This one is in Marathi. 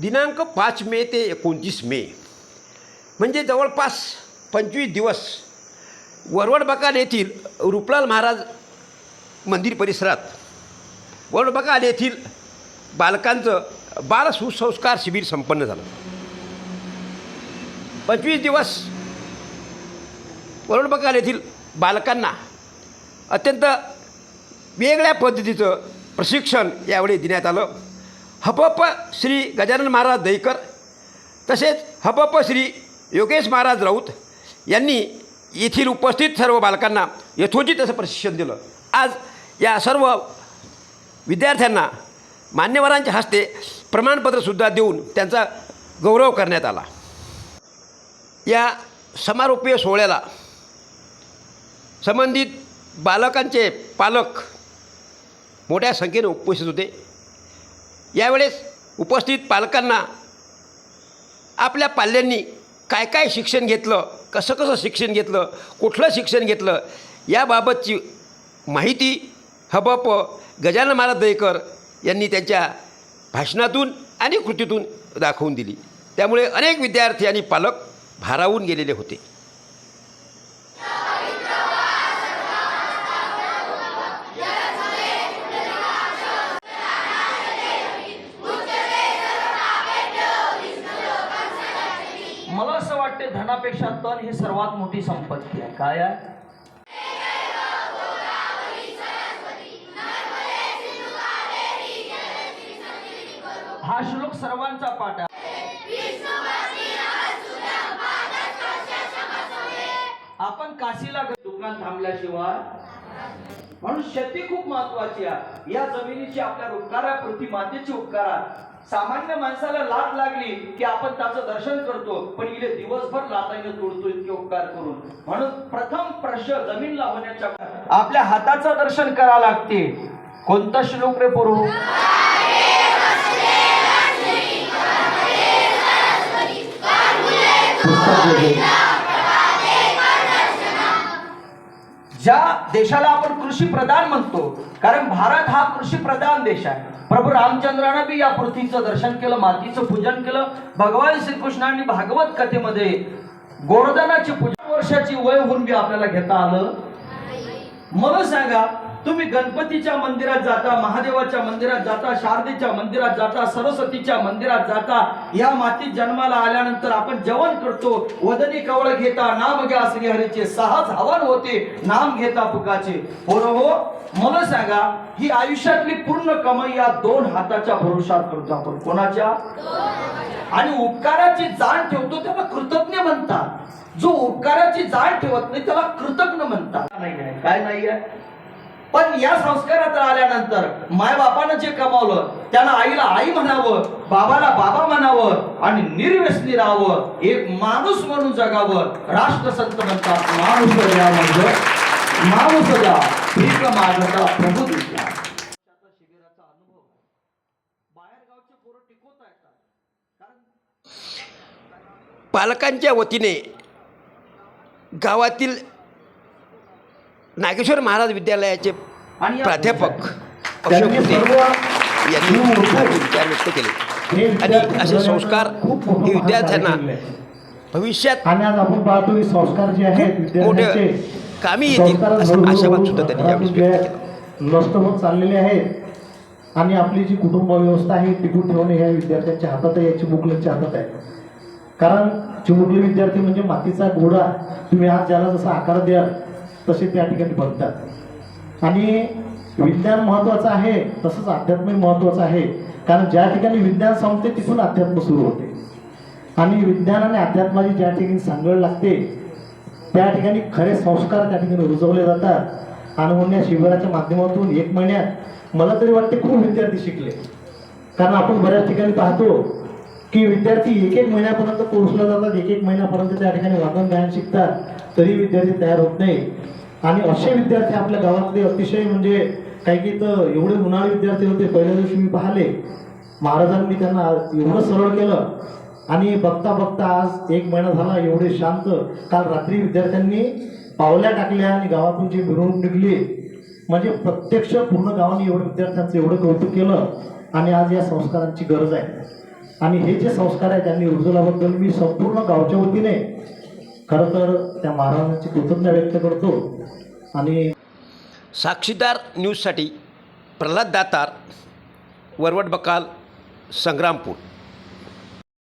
दिनांक पाच मे ते एकोणतीस मे. म्हणजे जवळपास पंचवीस दिवस वरवडबकाल येथील रुपलाल महाराज मंदिर परिसरात वरवडबकाल येथील बालकांचं बाल सुसंस्कार शिबिर संपन्न झालं. पंचवीस दिवस वरवडबकाल येथील बालकांना अत्यंत वेगळ्या पद्धतीचं प्रशिक्षण यावेळी देण्यात आलं. हपप श्री गजानन महाराज दहीकर तसेच हपप श्री योगेश महाराज राऊत यांनी येथील उपस्थित सर्व बालकांना यथोचित असं प्रशिक्षण दिलं. आज या सर्व विद्यार्थ्यांना मान्यवरांच्या हस्ते प्रमाणपत्रसुद्धा देऊन त्यांचा गौरव करण्यात आला. या समारोपीय सोहळ्याला संबंधित बालकांचे पालक मोठ्या संख्येने उपस्थित होते. यावेळेस उपस्थित पालकांना आपल्या पाल्यांनी काय काय शिक्षण घेतलं कसं कसं शिक्षण घेतलं कुठलं शिक्षण घेतलं याबाबतची माहिती हबप गजानन महाराज दयकर यांनी त्यांच्या भाषणातून आणि कृतीतून दाखवून दिली. त्यामुळे अनेक विद्यार्थी आणि पालक भारावून गेलेले होते मला असं वाटते तन ही सर्वात मोठी संपत्ती आहे. काय आहे? हा श्लोक सर्वांचा पाठ आहे. आपण काशीला दुकान थांबल्याशिवाय म्हणून शेती खूप महत्वाची आहे या जमिनीची आपल्या उपकारा प्रति मातेची उपकारा सामान्य माणसाला लाट लागली की आपण त्याचं दर्शन करतो पण इले दिवसभर लाटाने तोडतो इतके उपकार करून म्हणून प्रथम प्रश्न जमीन लावण्याच्या आपल्या हाताचं दर्शन करा लागते कोणता श्लोक रे पोरू ज्या देशाला आपण कृषी प्रधान म्हणतो कारण भारत हा कृषी प्रधान देश आहे. प्रभू रामचंद्रानं बी या पृथ्वीचं दर्शन केलं मातीचं पूजन केलं. भगवान श्रीकृष्णांनी भागवत कथेमध्ये गोवर्धनाची पूजा वर्षाची वय होऊन बी आपल्याला घेता आलं. मला सांगा तुम्ही गणपतीच्या मंदिरात जाता महादेवाच्या मंदिरात जाता शारदेच्या मंदिरात जाता सरस्वतीच्या मंदिरात जाता या मातीत जन्माला आल्यानंतर आपण जेवण करतो वदनी कवळ घेता नाम घ्या श्रीहरीचे सहज हवन होते नाम घेता पुकाचे हो हो मला सांगा ही आयुष्यातली पूर्ण कमाई या दोन हाताच्या भरोशात करतो आपण. कोणाच्या? आणि उपकाराची जाण ठेवतो त्याला कृतज्ञ म्हणतात. जो उपकाराची जाण ठेवत नाही त्याला कृतज्ञ म्हणतात. नाही काय नाही आहे पण या संस्कारात आल्यानंतर माय बापानं जे कमावलं त्याला आईला आई म्हणावं बाबाला बाबा म्हणावं आणि निर्व्यसनी राहावं एक माणूस म्हणून जगावं राष्ट्रसंत म्हणतात माणूस द्या म्हणजे. माणूस द्या भीक माझा प्रभू दिसला शिबिराचा अनुभव बाहेर गावचे पोरं टिकवता येतात. पालकांच्या वतीने गावातील नागेश्वर महाराज विद्यालयाचे प्राध्यापक अशोक यांनी विचार व्यक्त केले. आणि असे संस्कार हे विद्यार्थ्यांना. भविष्यात संस्कार जे आहेत मोठे कामी येतील असा आशावाद सुद्धा त्यांनी यावेळी व्यक्त केला नष्ट होत चाललेले आहेत. आणि आपली जी कुटुंब व्यवस्था आहे टिकून ठेवणे ह्या विद्यार्थ्यांच्या हातात आहे याची मुकल्यांच्या हातात आहे. कारण चिमुकले विद्यार्थी म्हणजे मातीचा घोडा. तुम्ही आज ज्याला जसा आकार द्याल तसे त्या ठिकाणी बनतात आणि विज्ञान महत्वाचं आहे तसंच आध्यात्मिक महत्वाचं आहे. कारण ज्या ठिकाणी विज्ञान संपते तिथून अध्यात्म सुरू होते. आणि विज्ञान आणि अध्यात्माची ज्या ठिकाणी सांगड लागते त्या ठिकाणी खरे संस्कार त्या ठिकाणी रुजवले जातात. आणि म्हणून या शिबिराच्या माध्यमातून एक महिन्यात मला तरी वाटते खूप विद्यार्थी शिकले. कारण आपण बऱ्याच ठिकाणी पाहतो की विद्यार्थी एक एक महिन्यापर्यंत कोर्सला जातात एक एक महिन्यापर्यंत त्या ठिकाणी वादन ज्ञान शिकतात. तरी विद्यार्थी तयार होत नाही. आणि असे विद्यार्थी आपल्या गावामध्ये अतिशय म्हणजे काही की तर एवढे उन्हाळे विद्यार्थी होते. पहिल्या दिवशी मी पाहिले. महाराजांनी त्यांना एवढं सरळ केलं. आणि बघता बघता आज एक महिना झाला एवढे शांत. काल रात्री विद्यार्थ्यांनी पावल्या टाकल्या आणि गावातून जी मिरवणूक निघली म्हणजे प्रत्यक्ष पूर्ण गावाने एवढं विद्यार्थ्यांचं एवढं कौतुक केलं आणि आज या संस्कारांची गरज आहे. आणि हे जे संस्कार आहेत त्यांनी रुजवल्याबद्दल मी संपूर्ण गावच्या वतीने खरं तर त्या महाराजांची कृतज्ञता व्यक्त करतो. आणि साक्षीदार न्यूजसाठी प्रल्हाद दातार वरवट बकाल संग्रामपूर.